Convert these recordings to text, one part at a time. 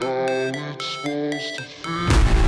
how it's supposed to feel.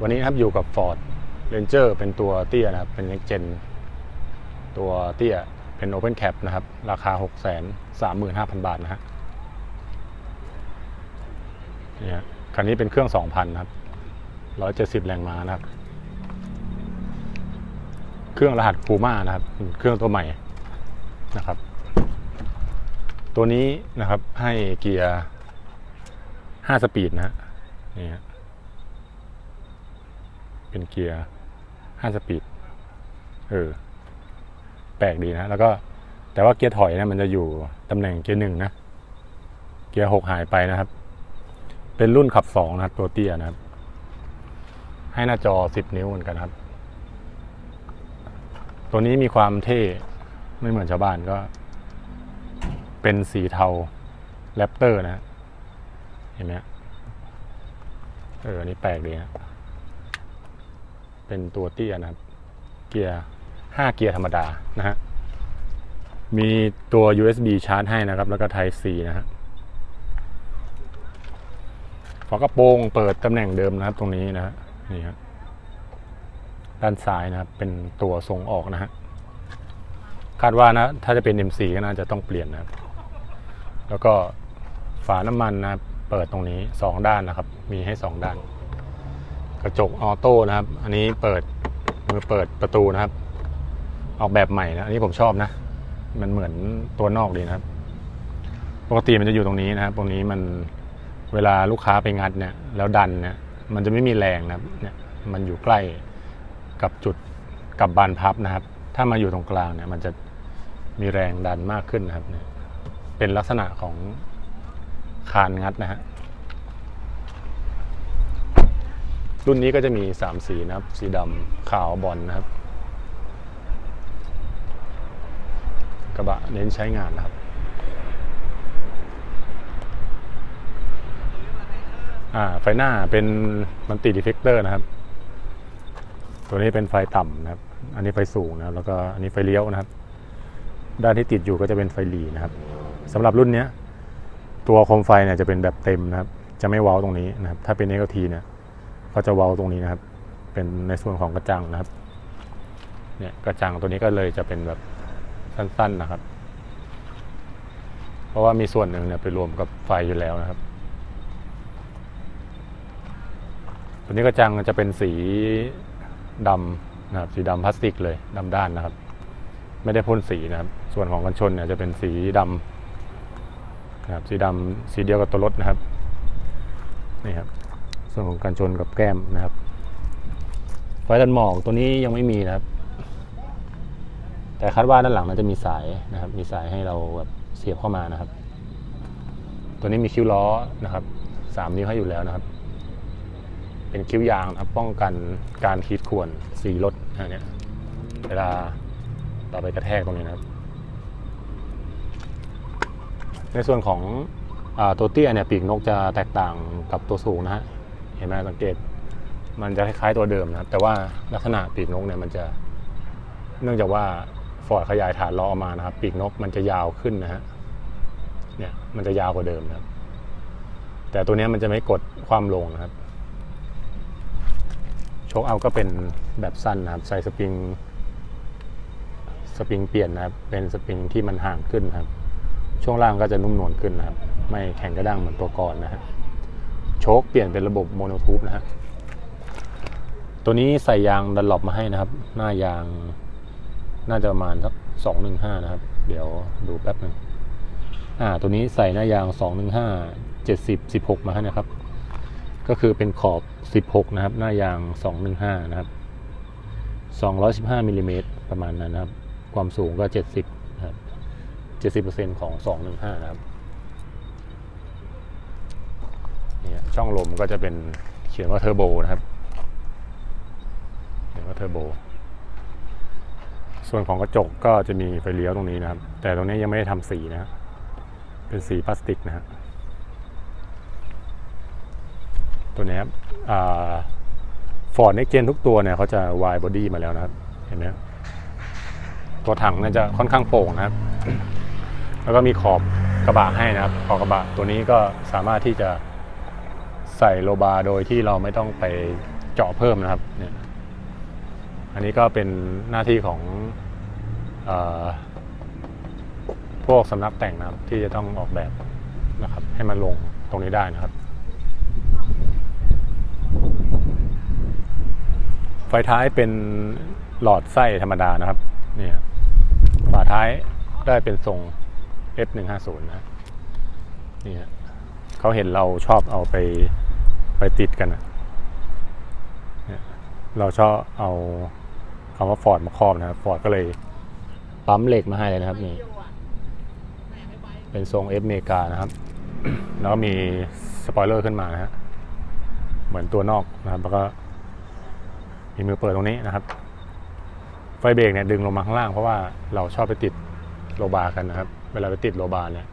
วันนี้นะครับอยู่กับ Ford Ranger เป็นตัวเตี้ยนะครับ เป็น next gen ตัวเตี้ยเป็น Open Cap นะครับ ราคา 6 3 5 0 0 0 บาทนะฮะเนี่ฮะคันนี้เป็นเครื่อง 2,000 นะครับ 170 แรงม้านะครับ เครื่องรหัสคูม่านะครับ เครื่องตัวใหม่นะครับ ตัวนี้นะครับให้เกียร์ห้าสปีดนะฮะนี่ฮะ เป็นเกียร์ห้าสปีด เออ แปลกดีนะ แล้วก็ แต่ว่าเกียร์ถอยเนี่ยมันจะอยู่ตำแหน่งเกียร์หนึ่งนะ เกียร์หกหายไปนะครับ เป็นรุ่นขับสองนะครับ ตัวเตี้ยนะครับ ให้หน้าจอสิบนิ้วเหมือนกันครับ ตัวนี้มีความเท่ ไม่เหมือนชาวบ้านก็ เป็นสีเทาแรปเตอร์นะเห็นไหมเออ อันนี้แปลกดีนะ เป็นตัวเตี้ยนะครับ เกียร์ห้าเกียร์ธรรมดานะฮะ มีตัว USB ชาร์จให้นะครับ แล้วก็ Type C นะฮะฝากระโปรงเปิดตำแหน่งเดิมนะครับ ตรงนี้นะฮะนี่ฮะด้านซ้ายนะครับ เป็นตัวส่งออกนะฮะคาดว่านะ ถ้าจะเป็น MC ก็น่าจะต้องเปลี่ยนนะครับ แล้วก็ฝาน้ำมันนะเปิดตรงนี้สองด้านนะครับ มีให้สองด้าน ระจกออโต้นะครับ อันนี้เปิดมือเปิดประตูนะครับ ออกแบบใหม่นะ อันนี้ผมชอบนะ มันเหมือนตัวนอกดีนะครับ ปกติมันจะอยู่ตรงนี้นะครับ ตรงนี้มันเวลาลูกค้าไปงัดเนี่ย แล้วดันเนี่ย มันจะไม่มีแรงนะครับ เนี่ย มันอยู่ใกล้กับจุดกับบานพับนะครับ ถ้ามาอยู่ตรงกลางเนี่ย มันจะมีแรงดันมากขึ้นนะครับเนี่ยเป็นลักษณะของคานงัดนะฮะ รุ่นนี้ก็จะมี 3 สีนะครับ สีดำขาวบอลนะครับ กระบะเน้นใช้งานนะครับอ่าไฟหน้าเป็นมันติดีเฟกเตอร์นะครับ ตัวนี้เป็นไฟต่ำนะครับ อันนี้ไฟสูงนะครับ แล้วก็อันนี้ไฟเลี้ยวนะครับ ด้านที่ติดอยู่ก็จะเป็นไฟหลีนะครับสำหรับรุ่นนี้ตัวโคมไฟเนี่ยจะเป็นแบบเต็มนะครับ จะไม่เว้าตรงนี้นะครับ ถ้าเป็น XLT เนี่ย ก็จะเว้าตรงนี้นะครับ เป็นในส่วนของกระจังนะครับ เนี่ยกระจังตัวนี้ก็เลยจะเป็นแบบสั้นๆนะครับ เพราะว่ามีส่วนหนึ่งเนี่ยไปรวมกับไฟอยู่แล้วนะครับ ตัวนี้กระจังจะเป็นสีดำนะครับ สีดำพลาสติกเลยดำด้านนะครับ ไม่ได้พ่นสีนะครับ ส่วนของกันชนเนี่ยจะเป็นสีดำนะครับ สีดำสีเดียวกับตัวรถนะครับ นี่ครับ ส่วนของการชนกับแก้มนะครับไฟตันหมอกตัวนี้ยังไม่มีนะครับ แต่คาดว่าด้านหลังน่าจะมีสายนะครับ มีสายให้เราแบบเสียบเข้ามานะครับ ตัวนี้มีคิ้วล้อนะครับสามนิ้วให้อยู่แล้วนะครับ เป็นคิ้วยางนะครับป้องกันการขีดข่วนสีรถนะเนี่ยเวลาเราไปกระแทกตรงนี้นะครับ ในส่วนของอตัวเตี้ยเนี่ยปีกนกจะแตกต่างกับตัวสูงนะฮะ เห็นไหมสังเกต มันจะคล้ายๆตัวเดิมนะครับ แต่ว่าลักษณะปีกนกเนี่ยมันจะ เนื่องจากว่าฟอร์ดขยายฐานล้อออกมานะครับ ปีกนกมันจะยาวขึ้นนะฮะเนี่ยมันจะยาวกว่าเดิมนะครับ แต่ตัวนี้มันจะไม่กดความลงนะครับโชคเอาก็เป็นแบบสั้นนะครับ ใส่สปริงสปริงเปลี่ยนนะครับ เป็นสปริงที่มันห่างขึ้นนะครับ ช่วงล่างก็จะนุ่มนวลขึ้นนะครับ ไม่แข็งกระด้างเหมือนตัวก่อนนะฮะ โชคเปลี่ยนเป็นระบบโมโนทูบนะฮะ ตัวนี้ใส่ยางดันหลบมาให้นะครับ หน้ายางน่าจะประมาณสักสองหนึ่งห้านะครับ เดี๋ยวดูแป๊บหนึ่งอ่า ตัวนี้ใส่หน้ายางสองหนึ่งห้าเจ็ดสิบสิบหกมาให้นะครับ ก็คือเป็นขอบสิบหกนะครับ หน้ายางสองหนึ่งห้านะครับสองร้อยสิบห้ามิลลิเมตรประมาณนั้นนะครับ ความสูงก็เจ็ดสิบนะครับเจ็ดสิบเปอร์เซ็นของสองหนึ่งห้านะครับ เนี่ยช่องลมก็จะเป็นเขียนว่าเทอร์โบนะครับเขียนว่าเทอร์โบส่วนของกระจกก็จะมีไฟเลี้ยวตรงนี้นะครับ แต่ตรงนี้ยังไม่ได้ทำสีนะเป็นสีพลาสติกนะฮะตัวนี้ครับฟอร์ดเน็กเจนทุกตัวเนี่ยเขาจะวายบอดี้มาแล้วนะครับ เห็นไหมตัวถังน่าจะค่อนข้างโป่งนะครับ แล้วก็มีขอบกระบะให้นะครับ ขอบกระบะตัวนี้ก็สามารถที่จะ ใส่โลบาโดยที่เราไม่ต้องไปเจาะเพิ่มนะครับเนี่ยอันนี้ก็เป็นหน้าที่ของอพวกสำนักแต่งนะครับ ที่จะต้องออกแบบนะครับ ให้มันลงตรงนี้ได้นะครับ ไฟท้ายเป็นหลอดไส้ธรรมดานะครับเนี่ยฝาท้ายได้เป็นทรง F150 นะนี่ฮะเขาเห็นเราชอบเอาไป ไปติดกันนะเราชอบเอาคำว่าฟอร์ดมาครอบนะครับฟอร์ดก็เลยปั๊มเหล็กมาให้เลยนะครับนี่เป็นทรง F เมกานะครับ แล้วก็มีสปอยเลอร์ขึ้นมานะฮะเหมือนตัวนอกนะครับ แล้วก็มีมือเปิดตรงนี้นะครับ ไฟเบรกเนี่ยดึงลงมาข้างล่างเพราะว่าเราชอบไปติดโลบาร์กันนะครับ เวลาไปติดโลบาร์เนี่ย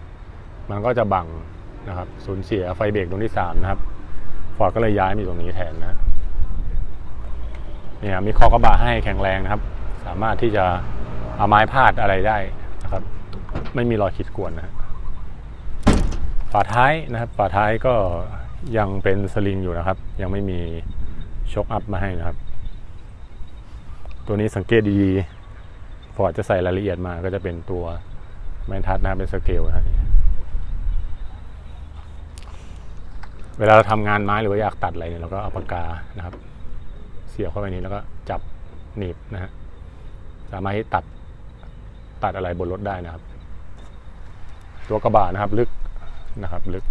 มันก็จะบังนะครับ สูญเสียไฟเบรกตรงที่สามนะครับ ฟอร์ดก็เลยย้ายมาอยู่ตรงนี้แทนนะเนี่ยมีคอกระบะให้แข็งแรงนะครับ สามารถที่จะเอาไม้พาดอะไรได้นะครับ ไม่มีรอยขีดข่วนนะฝาท้ายนะครับฝาท้ายก็ยังเป็นสลิงอยู่นะครับ ยังไม่มีช็อคอัพมาให้นะครับ ตัวนี้สังเกตดีๆฟอร์ดจะใส่รายละเอียดมาก็จะเป็นตัวแมนทัดนะครับเป็นสเกลนะฮะ เวลาเราทำงานไม้หรือว่าอยากตัดอะไรเนี่ยเราก็เอาปากกานะครับ เสียบเข้าไปนี้แล้วก็จับหนีบนะฮะสามารถที่ตัดตัดอะไรบนรถได้นะครับ ตัวกระบะนะครับลึกนะครับ ลึก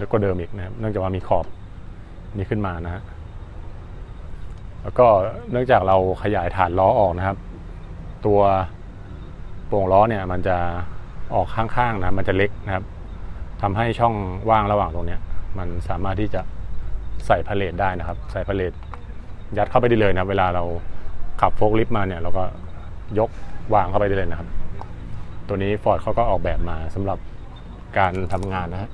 ลึกกว่าเดิมอีกนะครับ เนื่องจากว่ามีขอบนี้ขึ้นมานะฮะแล้วก็เนื่องจากเราขยายฐานล้อออกนะครับ ตัวโป่งล้อเนี่ยมันจะออกข้างๆนะมันจะเล็กนะครับทำให้ช่องว่างระหว่างตรงเนี้ย มันสามารถที่จะใส่พาเลทได้นะครับ ใส่พาเลทยัดเข้าไปได้เลยนะครับเวลาเราขับโฟล์คลิฟต์มาเนี่ยเราก็ยกวางเข้าไปได้เลยนะครับ ตัวนี้ฟอร์ดเขาก็ออกแบบมาสำหรับการทำงานนะฮะ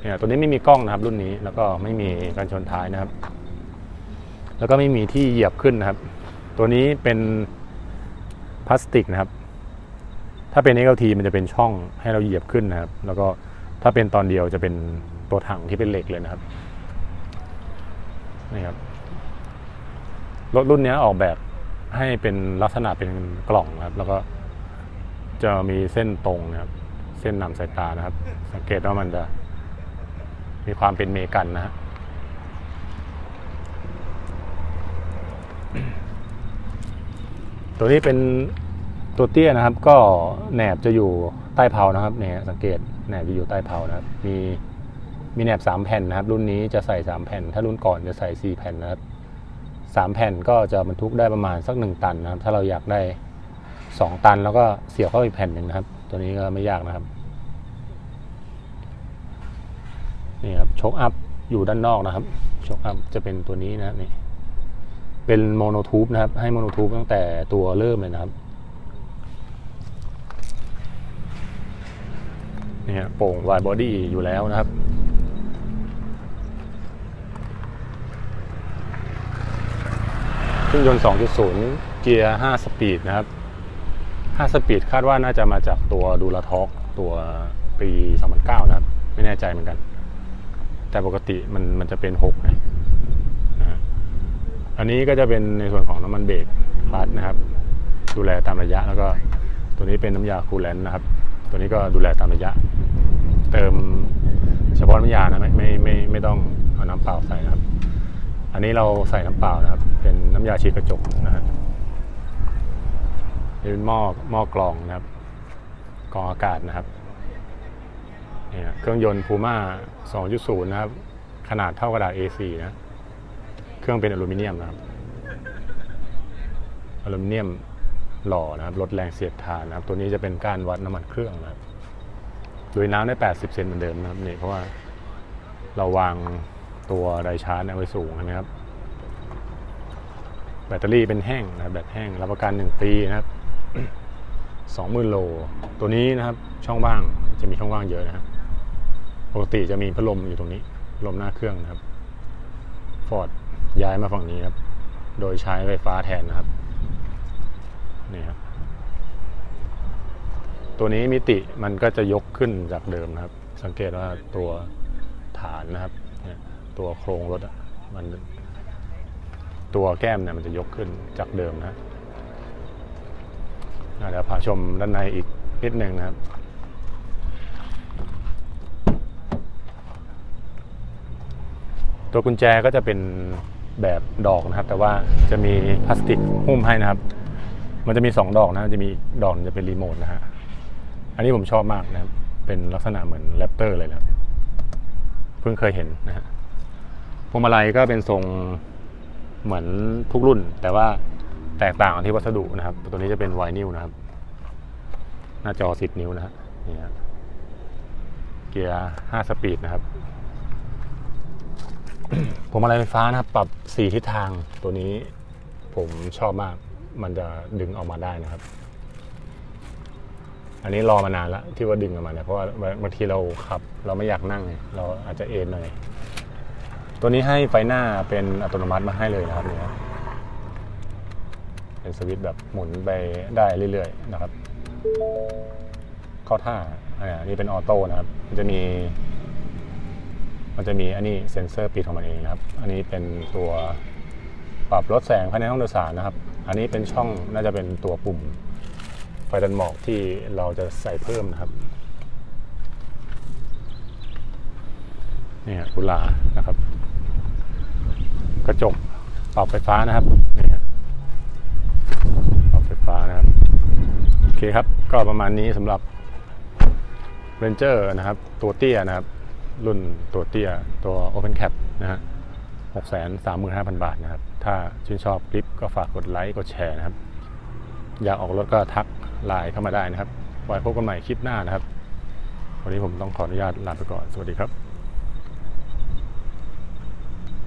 เนี่ยตัวนี้ไม่มีกล้องนะครับรุ่นนี้แล้วก็ไม่มีการชนท้ายนะครับ แล้วก็ไม่มีที่เหยียบขึ้นนะครับ ตัวนี้เป็นพลาสติกนะครับ ถ้าเป็น XLT มันจะเป็นช่องให้เราเหยียบขึ้นนะครับ แล้วก็ถ้าเป็นตอนเดียวจะเป็นตัวถังที่เป็นเหล็กเลยนะครับนี่ครับรถรุ่นนี้ออกแบบให้เป็นลักษณะเป็นกล่องนะครับ แล้วก็จะมีเส้นตรงนะครับ เส้นนำสายตานะครับ สังเกตว่ามันจะมีความเป็นเมกันนะฮะตัวนี้เป็น ตัวเตี้ยนะครับก็แหนบจะอยู่ใต้เพานะครับเนี่ยสังเกตแหนบจะอยู่ใต้เพานะครับ มีมีแหนบสามแผ่นนะครับ รุ่นนี้จะใส่สามแผ่น ถ้ารุ่นก่อนจะใส่สี่แผ่นนะครับสามแผ่นก็จะบรรทุกได้ประมาณสักหนึ่งตันนะครับ ถ้าเราอยากได้สองตัน แล้วก็เสียบเข้าอีกแผ่นหนึ่งนะครับ ตัวนี้ก็ไม่ยากนะครับนี่ครับโชคอัพอยู่ด้านนอกนะครับโชคอัพจะเป็นตัวนี้นะครับนี่เป็นโมโนทูบนะครับ ให้โมโนทูบตั้งแต่ตัวเริ่มเลยนะครับ นี่ฮะโป่งวายบอดี้อยู่แล้วนะครับ เครื่องยนต์ 2.0 เกียร์ 5 สปีดนะครับ 5 สปีดคาดว่าน่าจะมาจากตัวดูลาท็อกตัวปี 2009 นะครับ ไม่แน่ใจเหมือนกัน แต่ปกติมันมันจะเป็น6นะนะอันนี้ก็จะเป็นในส่วนของน้ำมันเบรกคลัตนะครับ ดูแลตามระยะแล้วก็ตัวนี้เป็นน้ำยาคูลแลนต์นะครับ ตัวนี้ก็ดูแลตามระยะ เติมเฉพาะน้ำยานะไม่ไม่ไม่ไม่ต้องเอาน้ำเปล่าใส่นะครับ อันนี้เราใส่น้ำเปล่านะครับ เป็นน้ำยาฉีดกระจกนะฮะเป็นหม้อหม้อกรองนะครับกรองอากาศนะครับเนี่ยเครื่องยนต์พูม่า2.0 นะครับ ขนาดเท่ากระดาษ A4 นะ เครื่องเป็นอลูมิเนียมนะครับ อลูมิเนียม หล่อนะครับลดแรงเสียดทานนะครับ ตัวนี้จะเป็นการวัดน้ำมันเครื่องนะครับลุยน้ำได้ 80 เซนเหมือนเดิมนะครับนี่เพราะว่าเราวางตัวไดชาร์จเอาไว้สูงนะครับ แบตเตอรี่เป็นแห้งนะบแบตแห้งรับประกัน 1 ปีนะครับ 20,000 โล ตัวนี้นะครับช่องว่างจะมีช่องว่างเยอะนะครับปกติจะมีพัดลมอยู่ตรงนี้ลมหน้าเครื่องนะครับฟอร์ดย้ายมาฝั่งนี้ครับ โดยใช้ไฟฟ้าแทนนะครับ นี่ครับตัวนี้มิติมันก็จะยกขึ้นจากเดิมนะครับ สังเกตว่าตัวฐานนะครับ ตัวโครงรถอะมันตัวแก้มเนี่ยมันจะยกขึ้นจากเดิมนะเดี๋ยวพาชมด้านในอีกนิดหนึ่งนะครับตัวกุญแจก็จะเป็นแบบดอกนะครับ แต่ว่าจะมีพลาสติกหุ้มให้นะครับ มันจะมี 2 ดอกนะจะมีดอกหนึ่งจะเป็นรีโมทนะฮะอันนี้ผมชอบมากนะครับเป็นลักษณะเหมือนแรปเตอร์เลยนะครับเพิ่งเคยเห็นนะฮะพวงมาลัยก็เป็นทรงเหมือนทุกรุ่น แต่ว่าแตกต่างกันที่วัสดุนะครับ ตัวนี้จะเป็นไวนิลนะครับ หน้าจอ 10 นิ้วนะฮะนี่ฮะเกียร์ 5 สปีดนะครับผมอะไรไฟฟ้านะครับ ปรับสี่ทิศทางตัวนี้ผมชอบมาก มันจะดึงออกมาได้นะครับ อันนี้รอมานานแล้วที่ว่าดึงออกมาเนี่ยเพราะว่าบางทีเราขับ เราไม่อยากนั่ง เราอาจจะเอนหน่อยตัวนี้ให้ไฟหน้าเป็นอัตโนมัติมาให้เลยนะครับเนี่ยเป็นสวิตช์แบบหมุนไปได้เรื่อยๆนะครับเข้าท่าอ่านี่เป็นออโต้นะครับ มันจะมี มันจะมีอันนี้เซ็นเซอร์ปิดของมันเองนะครับ อันนี้เป็นตัวปรับลดแสงภายในห้องโดยสารนะครับ อันนี้เป็นช่องน่าจะเป็นตัวปุ่มไฟดันหมอกที่เราจะใส่เพิ่มนะครับนี่ฮะกุลานะครับ กระจกปรับไฟฟ้านะครับนี่ฮะปรับไฟฟ้านะครับโอเคครับก็ประมาณนี้สำหรับ Ranger นะครับ ตัวเตี้ยนะครับ รุ่นตัวเตี้ยตัว Open Cap นะฮะ635,000บาทนะครับ ถ้าชื่นชอบคลิปก็ฝากกดไลค์กดแชร์นะครับ อยากออกรถก็ทักไลน์เข้ามาได้นะครับ ไว้พบกันใหม่คลิปหน้านะครับ วันนี้ผมต้องขออนุญาตลาไปก่อน สวัสดีครับ